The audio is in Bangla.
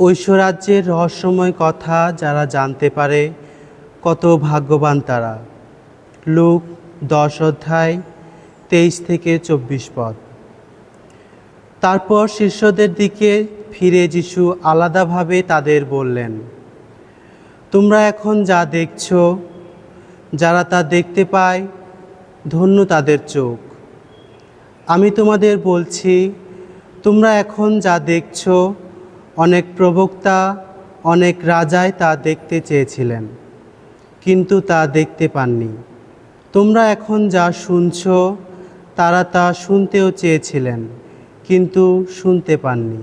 ঐশ্বরাজ্যের রহস্যময় কথা যারা জানতে পারে, কত ভাগ্যবান তারা। লুক, দশ অধ্যায়, তেইশ থেকে চব্বিশ পদ। তারপর শিষ্যদের দিকে ফিরে যিশু আলাদাভাবে তাদের বললেন, তোমরা এখন যা দেখছ, যারা তা দেখতে পায়, ধন্য তাদের চোখ। আমি তোমাদের বলছি, তোমরা এখন যা দেখছ অনেক প্রবক্তা, অনেক রাজায় তা দেখতে চেয়েছিলেন, কিন্তু তা দেখতে পাননি। তোমরা এখন যা শুনছ, তারা তা শুনতেও চেয়েছিলেন, কিন্তু শুনতে পাননি।